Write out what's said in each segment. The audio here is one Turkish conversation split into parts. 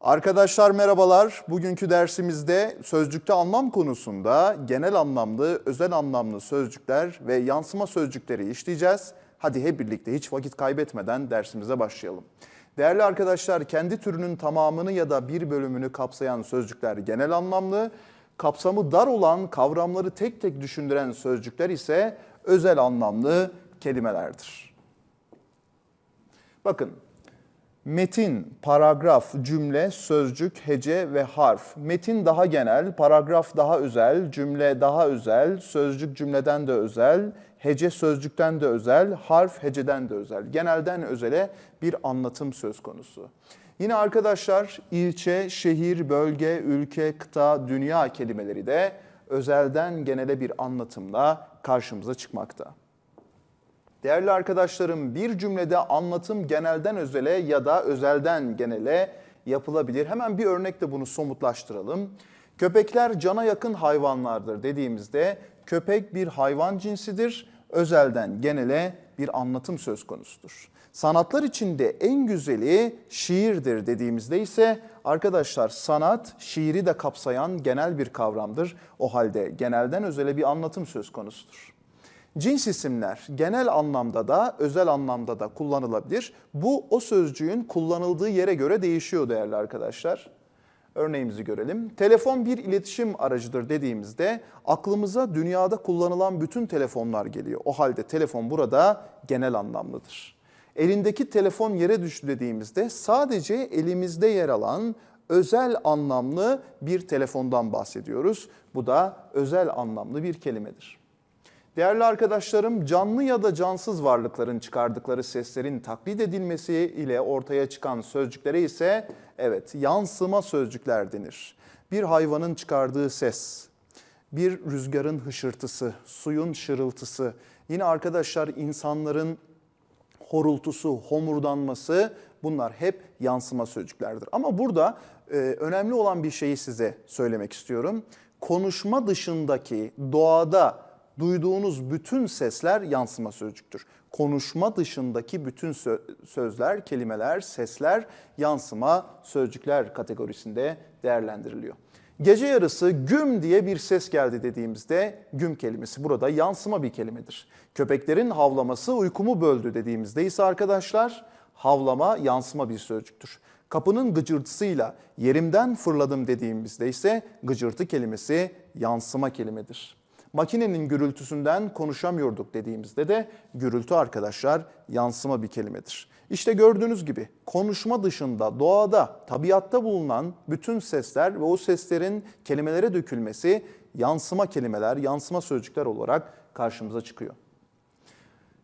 Arkadaşlar merhabalar. Bugünkü dersimizde sözcükte anlam konusunda genel anlamlı, özel anlamlı sözcükler ve yansıma sözcükleri işleyeceğiz. Hadi hep birlikte hiç vakit kaybetmeden dersimize başlayalım. Değerli arkadaşlar, kendi türünün tamamını ya da bir bölümünü kapsayan sözcükler genel anlamlı, kapsamı dar olan kavramları tek tek düşündüren sözcükler ise özel anlamlı kelimelerdir. Bakın Metin, paragraf, cümle, sözcük, hece ve harf. Metin daha genel, paragraf daha özel, cümle daha özel, sözcük cümleden de özel, hece sözcükten de özel, harf heceden de özel. Genelden özele bir anlatım söz konusu. Yine arkadaşlar ilçe, şehir, bölge, ülke, kıta, dünya kelimeleri de özelden genele bir anlatımla karşımıza çıkmakta. Değerli arkadaşlarım bir cümlede anlatım genelden özele ya da özelden genele yapılabilir. Hemen bir örnekle bunu somutlaştıralım. Köpekler cana yakın hayvanlardır dediğimizde köpek bir hayvan cinsidir. Özelden genele bir anlatım söz konusudur. Sanatlar içinde en güzeli şiirdir dediğimizde ise arkadaşlar sanat şiiri de kapsayan genel bir kavramdır. O halde genelden özele bir anlatım söz konusudur. Cins isimler genel anlamda da özel anlamda da kullanılabilir. Bu o sözcüğün kullanıldığı yere göre değişiyor değerli arkadaşlar. Örneğimizi görelim. Telefon bir iletişim aracıdır dediğimizde aklımıza dünyada kullanılan bütün telefonlar geliyor. O halde telefon burada genel anlamlıdır. Elindeki telefon yere düştü dediğimizde sadece elimizde yer alan özel anlamlı bir telefondan bahsediyoruz. Bu da özel anlamlı bir kelimedir. Değerli arkadaşlarım, canlı ya da cansız varlıkların çıkardıkları seslerin taklit edilmesi ile ortaya çıkan sözcüklere ise evet yansıma sözcükler denir. Bir hayvanın çıkardığı ses, bir rüzgarın hışırtısı, suyun şırıltısı, yine arkadaşlar insanların horultusu, homurdanması bunlar hep yansıma sözcüklerdir. Ama burada e, önemli olan bir şeyi size söylemek istiyorum. Konuşma dışındaki doğada duyduğunuz bütün sesler yansıma sözcüktür. Konuşma dışındaki bütün sözler, kelimeler, sesler yansıma sözcükler kategorisinde değerlendiriliyor. Gece yarısı güm diye bir ses geldi dediğimizde güm kelimesi burada yansıma bir kelimedir. Köpeklerin havlaması uykumu böldü dediğimizde ise arkadaşlar havlama yansıma bir sözcüktür. Kapının gıcırtısıyla yerimden fırladım dediğimizde ise gıcırtı kelimesi yansıma kelimedir makinenin gürültüsünden konuşamıyorduk dediğimizde de gürültü arkadaşlar yansıma bir kelimedir. İşte gördüğünüz gibi konuşma dışında doğada, tabiatta bulunan bütün sesler ve o seslerin kelimelere dökülmesi yansıma kelimeler, yansıma sözcükler olarak karşımıza çıkıyor.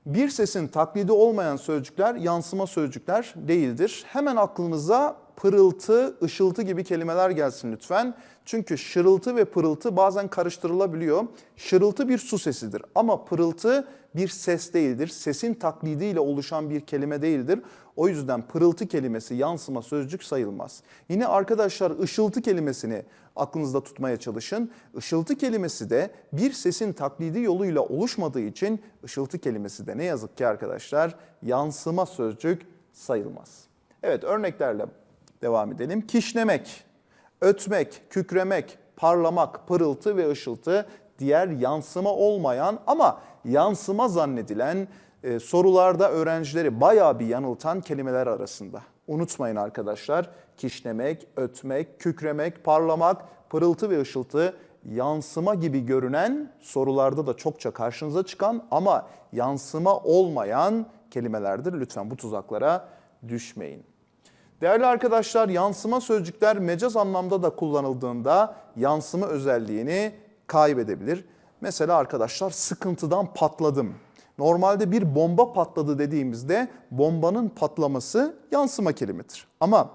Bir sesin taklidi olmayan sözcükler yansıma sözcükler değildir. Hemen aklınıza pırıltı, ışıltı gibi kelimeler gelsin lütfen. Çünkü şırıltı ve pırıltı bazen karıştırılabiliyor. Şırıltı bir su sesidir ama pırıltı bir ses değildir. Sesin taklidiyle oluşan bir kelime değildir. O yüzden pırıltı kelimesi yansıma sözcük sayılmaz. Yine arkadaşlar ışıltı kelimesini aklınızda tutmaya çalışın. Işıltı kelimesi de bir sesin taklidi yoluyla oluşmadığı için ışıltı kelimesi de ne yazık ki arkadaşlar yansıma sözcük sayılmaz. Evet örneklerle devam edelim. Kişnemek, ötmek, kükremek, parlamak, pırıltı ve ışıltı diğer yansıma olmayan ama yansıma zannedilen e, sorularda öğrencileri bayağı bir yanıltan kelimeler arasında. Unutmayın arkadaşlar kişnemek, ötmek, kükremek, parlamak, pırıltı ve ışıltı yansıma gibi görünen sorularda da çokça karşınıza çıkan ama yansıma olmayan kelimelerdir. Lütfen bu tuzaklara düşmeyin. Değerli arkadaşlar yansıma sözcükler mecaz anlamda da kullanıldığında yansıma özelliğini kaybedebilir. Mesela arkadaşlar sıkıntıdan patladım. Normalde bir bomba patladı dediğimizde bombanın patlaması yansıma kelimedir. Ama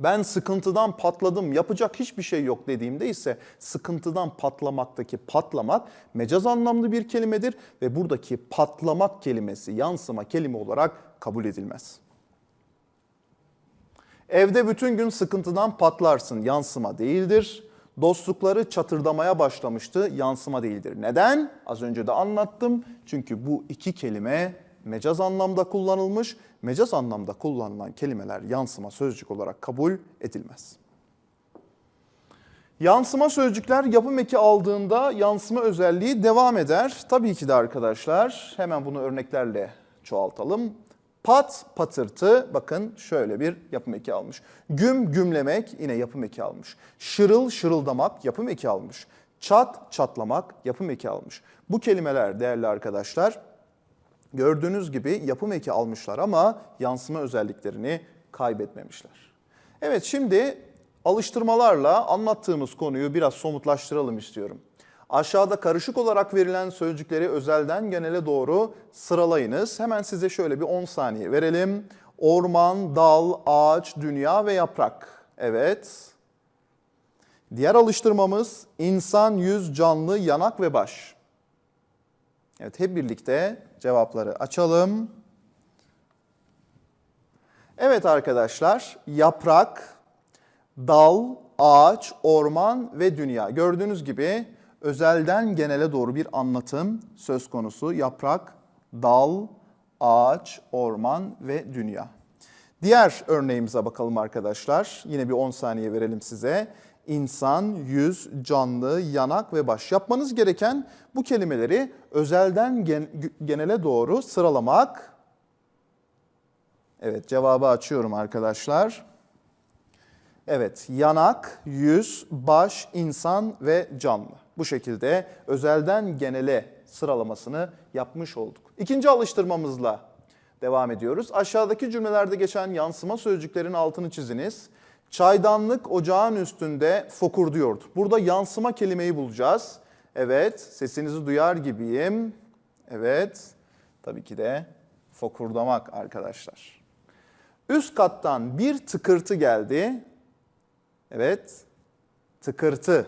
ben sıkıntıdan patladım, yapacak hiçbir şey yok dediğimde ise sıkıntıdan patlamaktaki patlamak mecaz anlamlı bir kelimedir ve buradaki patlamak kelimesi yansıma kelime olarak kabul edilmez. Evde bütün gün sıkıntıdan patlarsın yansıma değildir. Dostlukları çatırdamaya başlamıştı yansıma değildir. Neden? Az önce de anlattım. Çünkü bu iki kelime mecaz anlamda kullanılmış. Mecaz anlamda kullanılan kelimeler yansıma sözcük olarak kabul edilmez. Yansıma sözcükler yapım eki aldığında yansıma özelliği devam eder. Tabii ki de arkadaşlar hemen bunu örneklerle çoğaltalım. Pat, patırtı bakın şöyle bir yapım eki almış. Güm, gümlemek yine yapım eki almış. Şırıl, şırıldamak yapım eki almış. Çat, çatlamak yapım eki almış. Bu kelimeler değerli arkadaşlar gördüğünüz gibi yapım eki almışlar ama yansıma özelliklerini kaybetmemişler. Evet şimdi alıştırmalarla anlattığımız konuyu biraz somutlaştıralım istiyorum. Aşağıda karışık olarak verilen sözcükleri özelden genele doğru sıralayınız. Hemen size şöyle bir 10 saniye verelim. Orman, dal, ağaç, dünya ve yaprak. Evet. Diğer alıştırmamız insan, yüz, canlı, yanak ve baş. Evet hep birlikte cevapları açalım. Evet arkadaşlar yaprak, dal, ağaç, orman ve dünya. Gördüğünüz gibi özelden genele doğru bir anlatım söz konusu. Yaprak, dal, ağaç, orman ve dünya. Diğer örneğimize bakalım arkadaşlar. Yine bir 10 saniye verelim size. İnsan, yüz, canlı, yanak ve baş. Yapmanız gereken bu kelimeleri özelden gen- genele doğru sıralamak. Evet cevabı açıyorum arkadaşlar. Evet, yanak, yüz, baş, insan ve canlı. Bu şekilde özelden genele sıralamasını yapmış olduk. İkinci alıştırmamızla devam ediyoruz. Aşağıdaki cümlelerde geçen yansıma sözcüklerin altını çiziniz. Çaydanlık ocağın üstünde fokurduyordu. Burada yansıma kelimeyi bulacağız. Evet, sesinizi duyar gibiyim. Evet, tabii ki de fokurdamak arkadaşlar. Üst kattan bir tıkırtı geldi. Evet, tıkırtı.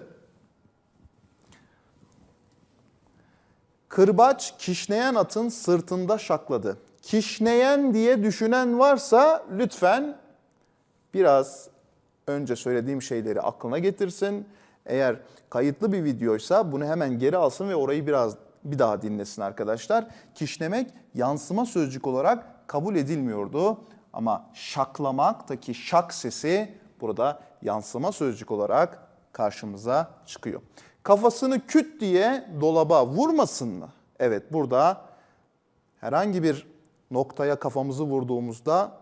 Kırbaç kişneyen atın sırtında şakladı. Kişneyen diye düşünen varsa lütfen biraz önce söylediğim şeyleri aklına getirsin. Eğer kayıtlı bir videoysa bunu hemen geri alsın ve orayı biraz bir daha dinlesin arkadaşlar. Kişnemek yansıma sözcük olarak kabul edilmiyordu. Ama şaklamaktaki şak sesi burada yansıma sözcük olarak karşımıza çıkıyor. Kafasını küt diye dolaba vurmasın mı? Evet burada herhangi bir noktaya kafamızı vurduğumuzda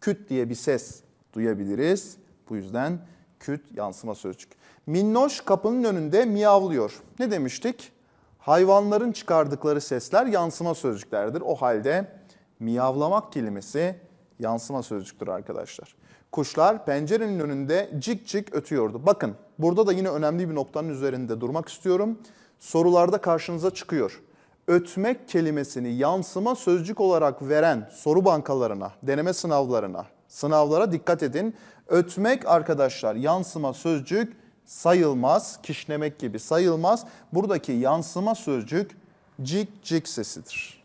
küt diye bir ses duyabiliriz. Bu yüzden küt yansıma sözcük. Minnoş kapının önünde miyavlıyor. Ne demiştik? Hayvanların çıkardıkları sesler yansıma sözcüklerdir. O halde miyavlamak kelimesi yansıma sözcüktür arkadaşlar. Kuşlar pencerenin önünde cik cik ötüyordu. Bakın burada da yine önemli bir noktanın üzerinde durmak istiyorum. Sorularda karşınıza çıkıyor. Ötmek kelimesini yansıma sözcük olarak veren soru bankalarına, deneme sınavlarına, sınavlara dikkat edin. Ötmek arkadaşlar yansıma sözcük sayılmaz, kişnemek gibi sayılmaz. Buradaki yansıma sözcük cik cik sesidir.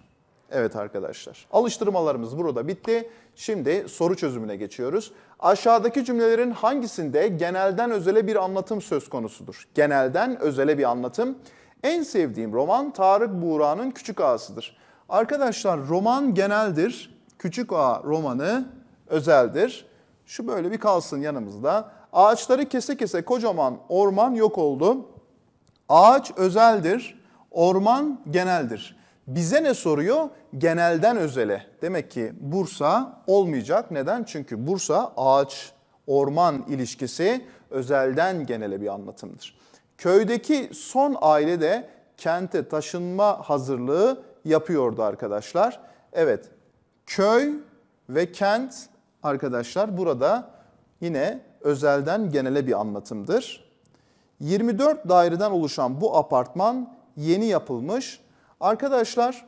Evet arkadaşlar. Alıştırmalarımız burada bitti. Şimdi soru çözümüne geçiyoruz. Aşağıdaki cümlelerin hangisinde genelden özele bir anlatım söz konusudur? Genelden özele bir anlatım. En sevdiğim roman Tarık Buğra'nın Küçük Ağası'dır. Arkadaşlar roman geneldir. Küçük Ağa romanı özeldir. Şu böyle bir kalsın yanımızda. Ağaçları kese kese kocaman orman yok oldu. Ağaç özeldir, orman geneldir. Bize ne soruyor? Genelden özele. Demek ki Bursa olmayacak. Neden? Çünkü Bursa ağaç orman ilişkisi özelden genele bir anlatımdır. Köydeki son aile de kente taşınma hazırlığı yapıyordu arkadaşlar. Evet, köy ve kent arkadaşlar burada yine özelden genele bir anlatımdır. 24 daireden oluşan bu apartman yeni yapılmış. Arkadaşlar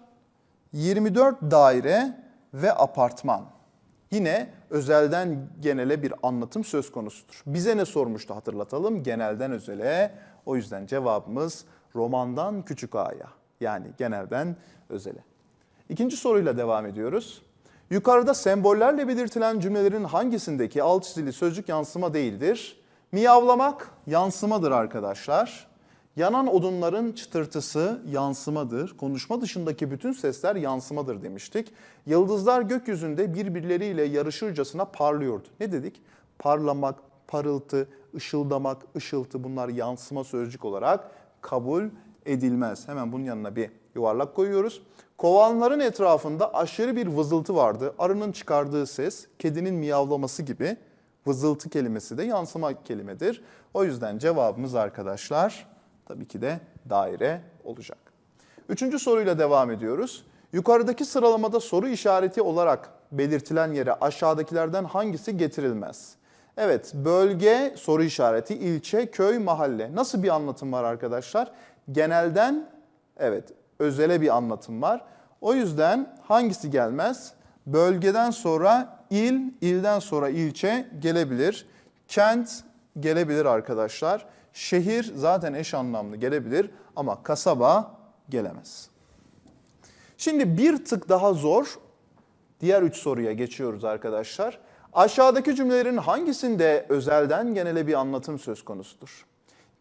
24 daire ve apartman. Yine özelden genele bir anlatım söz konusudur. Bize ne sormuştu hatırlatalım? Genelden özele. O yüzden cevabımız romandan küçük a'ya. Yani genelden özele. İkinci soruyla devam ediyoruz. Yukarıda sembollerle belirtilen cümlelerin hangisindeki alt çizili sözcük yansıma değildir? Miyavlamak yansımadır arkadaşlar. Yanan odunların çıtırtısı yansımadır. Konuşma dışındaki bütün sesler yansımadır demiştik. Yıldızlar gökyüzünde birbirleriyle yarışırcasına parlıyordu. Ne dedik? Parlamak, parıltı, ışıldamak, ışıltı bunlar yansıma sözcük olarak kabul edilmez. Hemen bunun yanına bir yuvarlak koyuyoruz. Kovanların etrafında aşırı bir vızıltı vardı. Arının çıkardığı ses, kedinin miyavlaması gibi vızıltı kelimesi de yansıma kelimedir. O yüzden cevabımız arkadaşlar tabii ki de daire olacak. Üçüncü soruyla devam ediyoruz. Yukarıdaki sıralamada soru işareti olarak belirtilen yere aşağıdakilerden hangisi getirilmez? Evet, bölge soru işareti, ilçe, köy, mahalle. Nasıl bir anlatım var arkadaşlar? Genelden evet, özele bir anlatım var. O yüzden hangisi gelmez? Bölgeden sonra il, ilden sonra ilçe gelebilir. Kent gelebilir arkadaşlar. Şehir zaten eş anlamlı gelebilir ama kasaba gelemez. Şimdi bir tık daha zor diğer üç soruya geçiyoruz arkadaşlar. Aşağıdaki cümlelerin hangisinde özelden genele bir anlatım söz konusudur?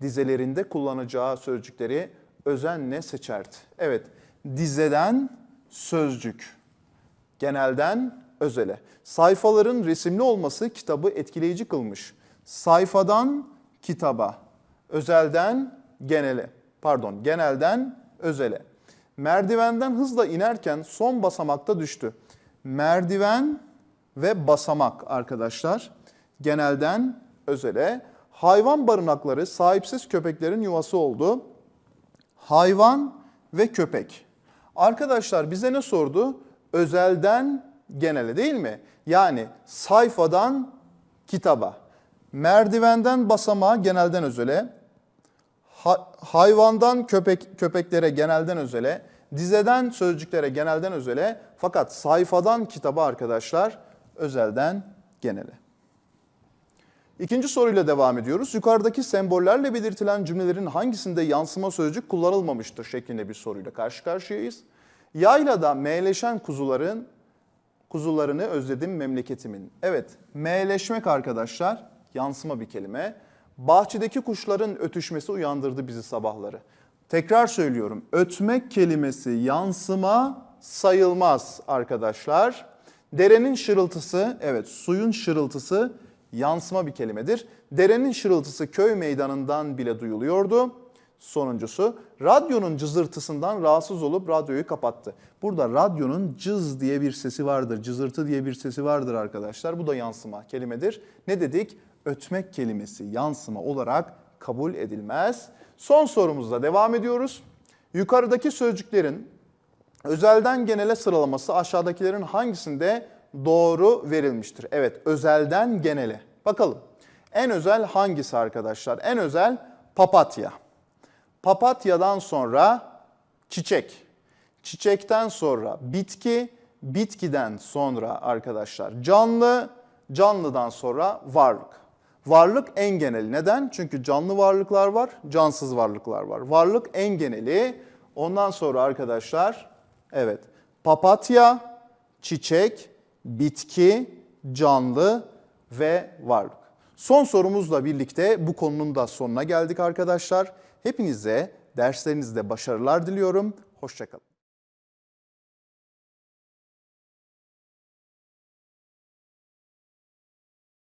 Dizelerinde kullanacağı sözcükleri özenle seçerdi. Evet, dizeden sözcük, genelden özele. Sayfaların resimli olması kitabı etkileyici kılmış. Sayfadan kitaba, özelden genele, pardon genelden özele. Merdivenden hızla inerken son basamakta düştü. Merdiven ve basamak arkadaşlar genelden özele. Hayvan barınakları sahipsiz köpeklerin yuvası oldu. Hayvan ve köpek. Arkadaşlar bize ne sordu? Özelden genele değil mi? Yani sayfadan kitaba. Merdivenden basamağa genelden özele. Ha- hayvandan köpek köpeklere genelden özele. Dizeden sözcüklere genelden özele. Fakat sayfadan kitaba arkadaşlar özelden genele. İkinci soruyla devam ediyoruz. Yukarıdaki sembollerle belirtilen cümlelerin hangisinde yansıma sözcük kullanılmamıştır şeklinde bir soruyla karşı karşıyayız. Yaylada meyleşen kuzuların kuzularını özledim memleketimin. Evet, meyleşmek arkadaşlar yansıma bir kelime. Bahçedeki kuşların ötüşmesi uyandırdı bizi sabahları. Tekrar söylüyorum. Ötmek kelimesi yansıma sayılmaz arkadaşlar. Derenin şırıltısı, evet suyun şırıltısı yansıma bir kelimedir. Derenin şırıltısı köy meydanından bile duyuluyordu. Sonuncusu radyonun cızırtısından rahatsız olup radyoyu kapattı. Burada radyonun cız diye bir sesi vardır, cızırtı diye bir sesi vardır arkadaşlar. Bu da yansıma kelimedir. Ne dedik? Ötmek kelimesi yansıma olarak kabul edilmez. Son sorumuzla devam ediyoruz. Yukarıdaki sözcüklerin özelden genele sıralaması aşağıdakilerin hangisinde doğru verilmiştir? Evet, özelden genele. Bakalım. En özel hangisi arkadaşlar? En özel papatya. Papatyadan sonra çiçek. Çiçekten sonra bitki, bitkiden sonra arkadaşlar canlı, canlıdan sonra varlık. Varlık en geneli. Neden? Çünkü canlı varlıklar var, cansız varlıklar var. Varlık en geneli. Ondan sonra arkadaşlar evet papatya, çiçek, bitki, canlı ve varlık. Son sorumuzla birlikte bu konunun da sonuna geldik arkadaşlar. Hepinize derslerinizde başarılar diliyorum. Hoşçakalın.